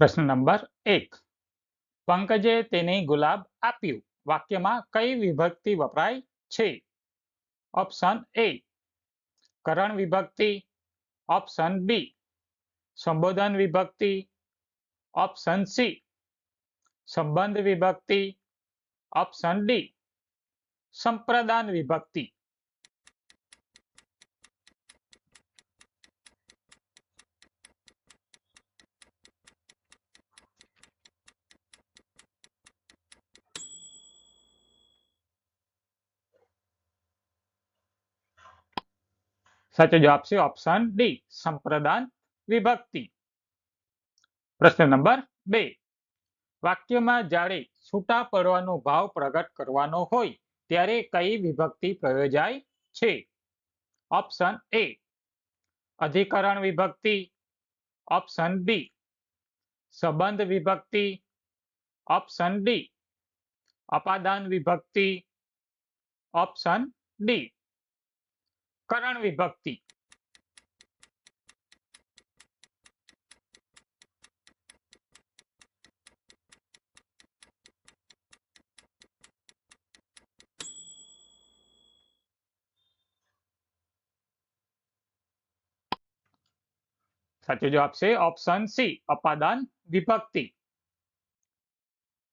પ્રશ્ન નંબર એક પંકજે તેને ગુલાબ આપ્યું વાક્યમાં કઈ વિભક્તિ વપરાય છે ઓપ્શન એ કરણ વિભક્તિ ઓપ્શન બી સંબોધન વિભક્તિ ઓપ્શન સી સંબંધ વિભક્તિ ઓપ્શન ડી સંપ્રદાન વિભક્તિ સાચો જવાબ છે ઓપ્શન ડી સંપ્રદાન વિભક્તિ. પ્રશ્ન નંબર બે. વાક્યમાં જ્યારે છૂટા પડવાનો ભાવ પ્રગટ કરવાનો હોય, ત્યારે કઈ વિભક્તિ પ્રયોજાય છે? ઓપ્શન એ અધિકરણ વિભક્તિ. ઓપ્શન બી સંબંધ વિભક્તિ. ઓપ્શન ડી અપાદાન વિભક્તિ. ઓપ્શન ડી કરણ વિભક્તિ સાચો જવાબ છે ઓપ્શન સી અપાદાન વિભક્તિ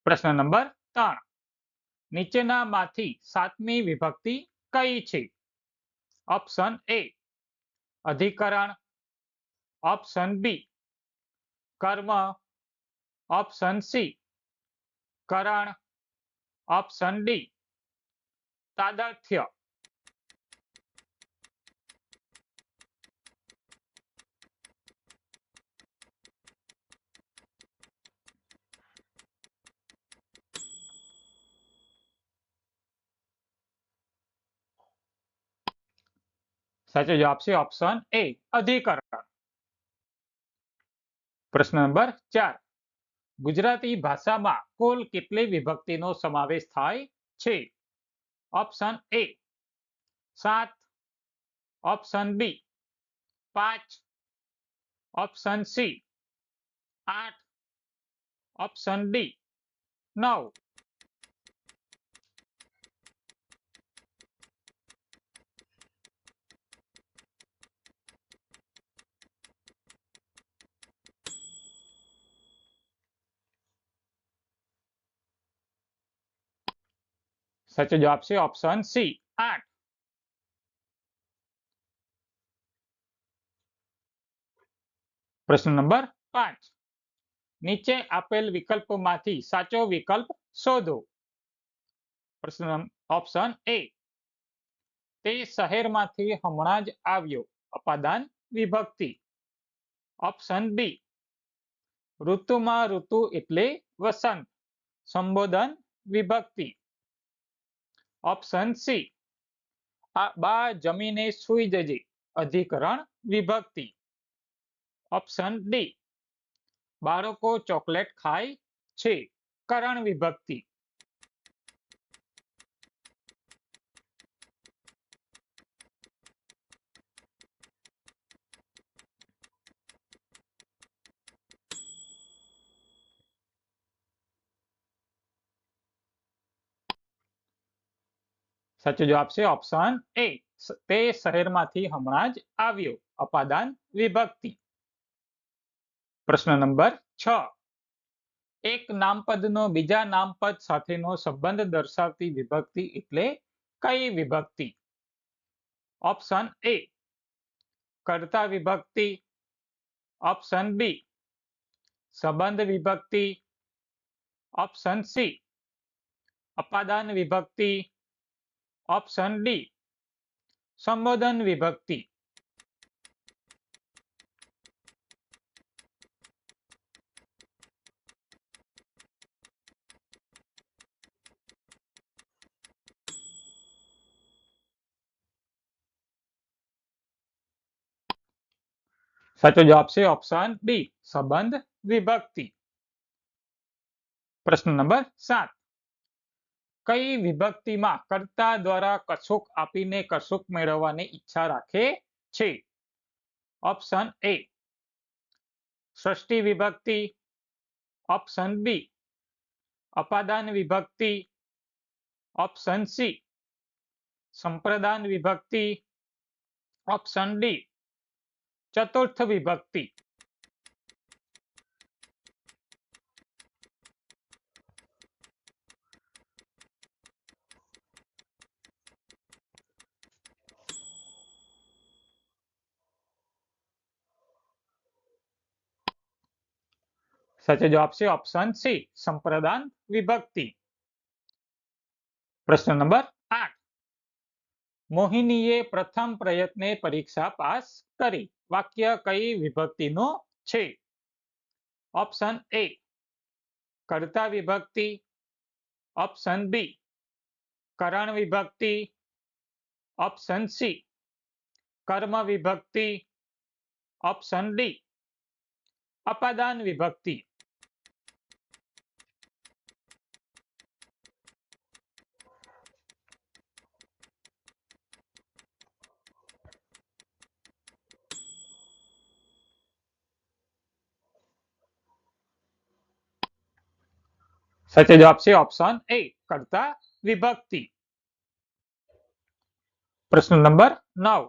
પ્રશ્ન નંબર ત્રણ નીચેનામાંથી સાતમી વિભક્તિ કઈ છે ऑप्शन ए अधिकरण। ऑप्शन बी कर्म। ऑप्शन सी करण। ऑप्शन डी तादर्थ्य સાચો જવાબ છે ઓપ્શન એ અધિકરણ પ્રશ્ન નંબર ચાર ગુજરાતી ભાષામાં કુલ કેટલી વિભક્તિનો સમાવેશ થાય છે? ઓપ્શન એ સાત. ઓપ્શન બી પાંચ. ઓપ્શન સી આઠ. ઓપ્શન ડી નવ. સાચો જવાબ છે ઓપ્શન સી આઠ પ્રશ્ન નંબર પાંચ નીચે આપેલ વિકલ્પોમાંથી સાચો વિકલ્પ શોધો પ્રશ્ન ઓપ્શન એ તે શહેરમાંથી હમણાં જ આવ્યો અપાદાન વિભક્તિ ઓપ્શન બી ઋતુમાં ઋતુ એટલે વસંત સંબોધન વિભક્તિ ઓપ્શન સી આ બા જમીને સૂઈ જજે. અધિકરણ વિભક્તિ. ઓપ્શન ડી બાળકો ચોકલેટ ખાય છે. કરણ વિભક્તિ. સાચો જવાબ છે ઓપ્શન એ તે શહેરમાંથી હમણાં જ આવ્યો અપાદાન વિભક્તિ પ્રશ્ન નંબર છ એક નામપદનો બીજા નામપદ સાથેનો સંબંધ દર્શાવતી વિભક્તિ એટલે કઈ વિભક્તિ ઓપ્શન એ કર્તા વિભક્તિ ઓપ્શન બી સંબંધ વિભક્તિ ઓપ્શન સી અપાદાન વિભક્તિ ઓપ્શન ડી સંબોધન વિભક્તિ સાચો જવાબ છે ઓપ્શન બી સંબંધ વિભક્તિ પ્રશ્ન નંબર સાત કઈ વિભક્તિમાં કર્તા દ્વારા કશુંક આપીને કશુંક મેળવવાની ઈચ્છા રાખે છે ઓપ્શન એ ષષ્ઠી વિભક્તિ ઓપ્શન બી અપાદાન વિભક્તિ ઓપ્શન સી સંપ્રદાન વિભક્તિ ઓપ્શન ડી ચતુર્થ વિભક્તિ સાચો જવાબ છે ઓપ્શન સી સંપ્રદાન વિભક્તિ પ્રશ્ન નંબર આઠ મોહિનીએ પ્રથમ પ્રયત્ને પરીક્ષા પાસ કરી વાક્ય કઈ વિભક્તિનું છે ઓપ્શન એ કર્તા વિભક્તિ ઓપ્શન બી કરણ વિભક્તિ ઓપ્શન સી કર્મ વિભક્તિ ઓપ્શન ડી અપાદાન વિભક્તિ સાચો જવાબ છે ઓપ્શન એ કર્તા વિભક્તિ પ્રશ્ન નંબર નવ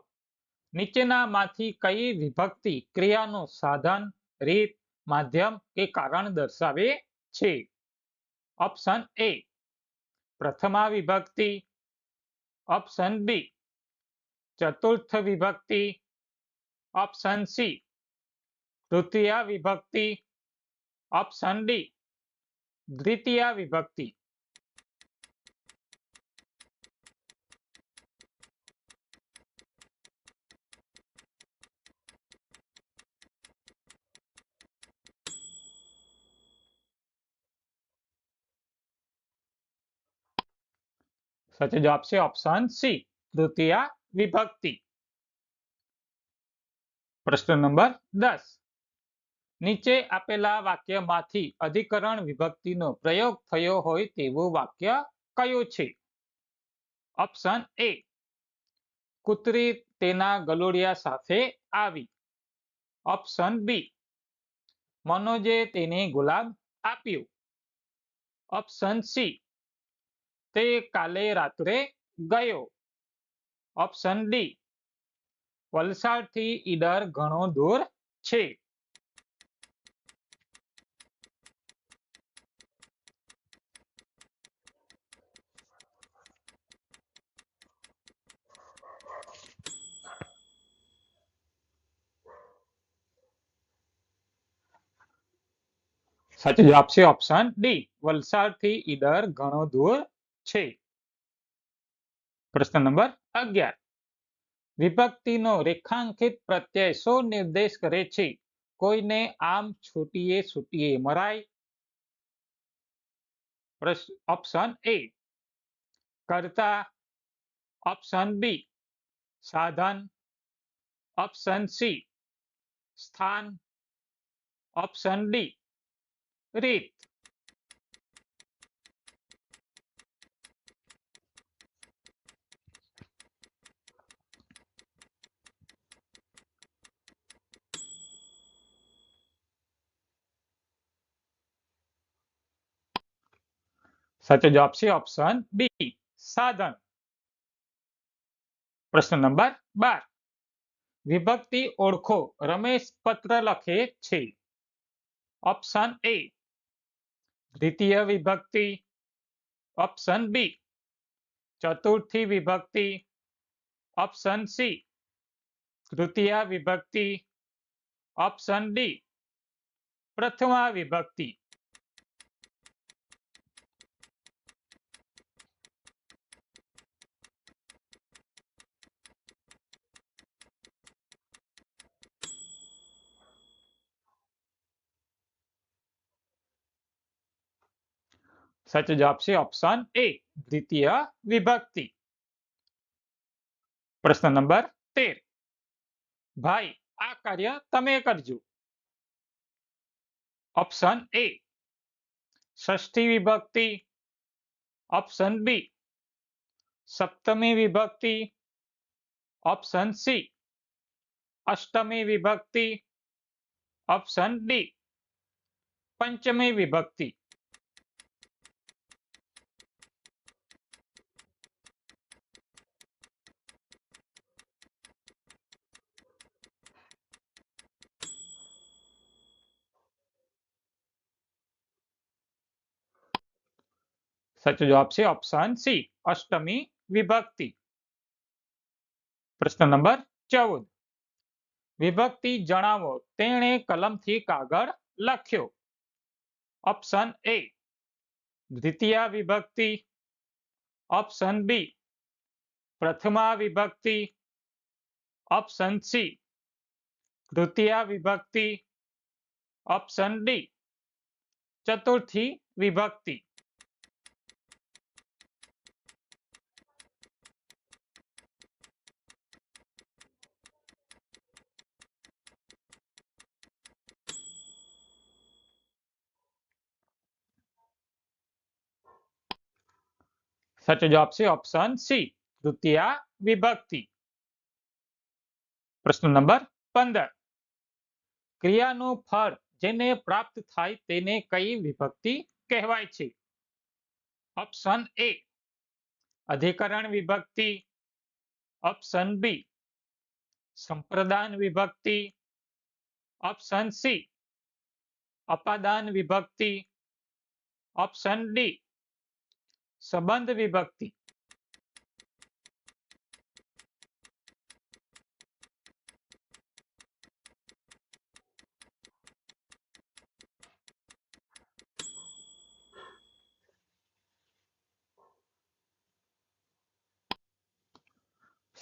નીચેનામાંથી કઈ વિભક્તિ ક્રિયાનું સાધન રીત માધ્યમ કે કારણ દર્શાવે છે ઓપ્શન એ પ્રથમા વિભક્તિ ઓપ્શન બી ચતુર્થ વિભક્તિ ઓપ્શન સી તૃતીય વિભક્તિ ઓપ્શન ડી द्वितीय विभक्ति। सच जवाब से ऑप्शन सी द्वितीय विभक्ति। प्रश्न नंबर दस। નીચે આપેલા વાક્યમાંથી અધિકરણ વિભક્તિનો પ્રયોગ થયો હોય તેવું વાક્ય કયું છે? ઓપ્શન એ કૂતરી તેના ગલોડિયા સાથે આવી. ઓપ્શન બી મનોજે તેને ગુલાબ આપ્યું. ઓપ્શન સી તે કાલે રાત્રે ગયો. ઓપ્શન ડી વલસાડથી ઈડર ઘણો દૂર છે. સાચો જવાબ છે ઓપ્શન ડી વલસાડથી ઈડર ઘણો દૂર છે પ્રશ્ન નંબર અગિયાર વિભક્તિનો રેખાંકિત પ્રત્યય શો નિર્દેશ કરે છે કોઈને આમ છૂટીએ છૂટીએ મરાય ઓપ્શન એ કર્તા ઓપ્શન બી સાધન ઓપ્શન સી સ્થાન ઓપ્શન ડી રીત સાચો જવાબ છે ઓપ્શન બી સાધન પ્રશ્ન નંબર બાર વિભક્તિ ઓળખો રમેશ પત્ર લખે છે ઓપ્શન એ द्वितीय विभक्ति ऑप्शन बी चतुर्थी विभक्ति ऑप्शन सी तृतीय विभक्ति ऑप्शन डी प्रथमा विभक्ति। વિભક્તિ સાચો જવાબ છે ઓપ્શન એ દ્વિતીય વિભક્તિ પ્રશ્ન નંબર તેર ભાઈ આ કાર્ય તમે કરજો ઓપ્શન એ ષષ્ઠી વિભક્તિ ઓપ્શન બી સપ્તમી વિભક્તિ ઓપ્શન સી અષ્ટમી વિભક્તિ ઓપ્શન ડી પંચમી વિભક્તિ સાચો જવાબ છે ઓપ્શન સી અષ્ટમી વિભક્તિ પ્રશ્ન નંબર ચૌદ વિભક્તિ જણાવો તેણે કલમથી કાગળ લખ્યો ઓપ્શન એ દ્વિતીય વિભક્તિ ઓપ્શન બી પ્રથમા વિભક્તિ ઓપ્શન સી તૃતીય વિભક્તિ ઓપ્શન ડી ચતુર્થી વિભક્તિ સાચો જવાબ છે ઓપ્શન સી તૃતીય વિભક્તિ પ્રશ્ન નંબર પંદર ક્રિયાનું ફળ જેને પ્રાપ્ત થાય તેને કઈ વિભક્તિ કહેવાય છે ઓપ્શન એ અધિકરણ વિભક્તિ ઓપ્શન બી સંપ્રદાન વિભક્તિ ઓપ્શન સી અપાદાન વિભક્તિ ઓપ્શન ડી સંબંધ વિભક્તિ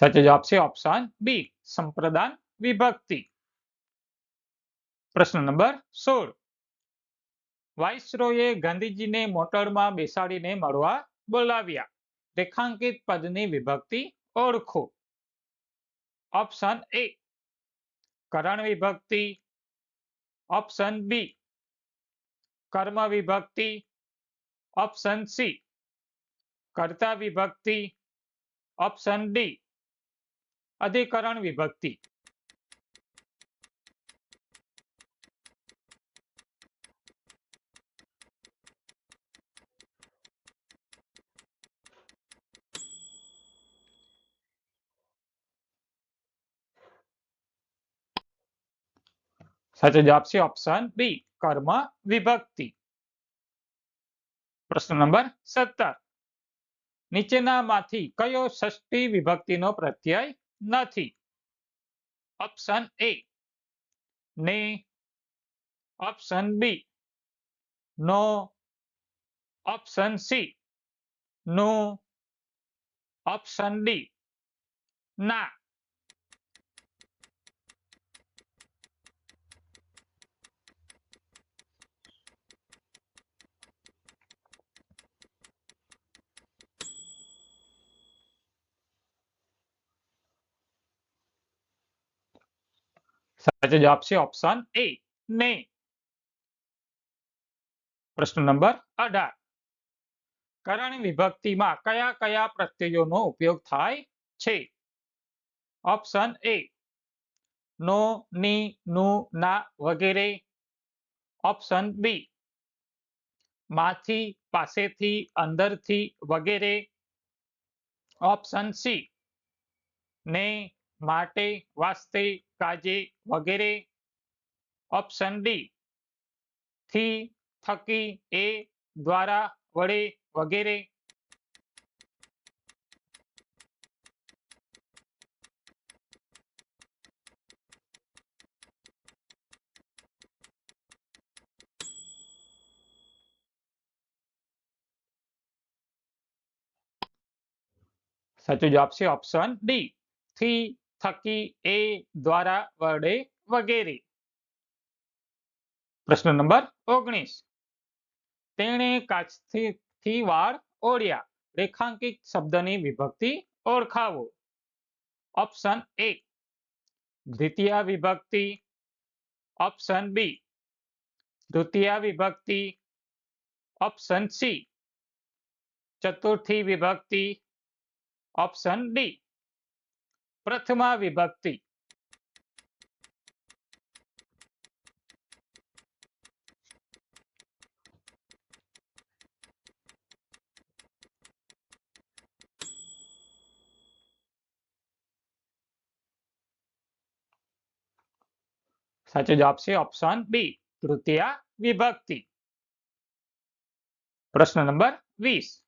સાચો જવાબ છે ઓપ્શન બી સંપ્રદાન વિભક્તિ પ્રશ્ન નંબર સોળ વાઇસરોયે ગાંધીજીને મોટરમાં બેસાડીને મળવા બોલાવ્યા રેખાંકિત પદની વિભક્તિ ઓળખો ઓપ્શન એ કરણ વિભક્તિ ઓપ્શન બી કર્મ વિભક્તિ ઓપ્શન સી કર્તા વિભક્તિ ઓપ્શન ડી અધિકરણ વિભક્તિ સાચો જવાબ છે ઓપ્શન બી કર્મ વિભક્તિ પ્રશ્ન નંબર સત્તર નીચેનામાંથી કયો ષષ્ઠી વિભક્તિનો પ્રત્યય નથી ઓપ્શન એ ને ઓપ્શન બી નો ઓપ્શન સી નો ઓપ્શન ડી ના સાચો જવાબ છે ઓપ્શન એ ને પ્રશ્ન નંબર અઢાર કરણ વિભક્તિમાં કયા કયા પ્રત્યયોનો ઉપયોગ થાય છે ઓપ્શન એ નો ની નું ના વગેરે ઓપ્શન બી માંથી પાસેથી અંદરથી વગેરે ઓપ્શન સી ને માટે વાસ્તે કાજે વગેરે ઓપ્શન ડી થી થકી એ દ્વારા વડે વગેરે સાચો જવાબ છે ઓપ્શન ડી થી થકી એ દ્વારા વડે વગેરે પ્રશ્ન નંબર ઓગણીસ તેણે કાચથી થી વાળ ઓળ્યા રેખાંકિત શબ્દની વિભક્તિ ઓળખાવો ઓપ્શન એ દ્વિતીય વિભક્તિ ઓપ્શન બી તૃતીય વિભક્તિ ઓપ્શન સી ચતુર્થી વિભક્તિ ઓપ્શન ડી प्रथमा विभक्ति। साचो जवाब से ऑप्शन बी तृतीय विभक्ति। प्रश्न नंबर वीस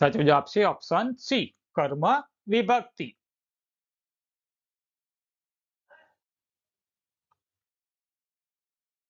સાચો જવાબ છે ઓપ્શન સી કર્મ વિભક્તિ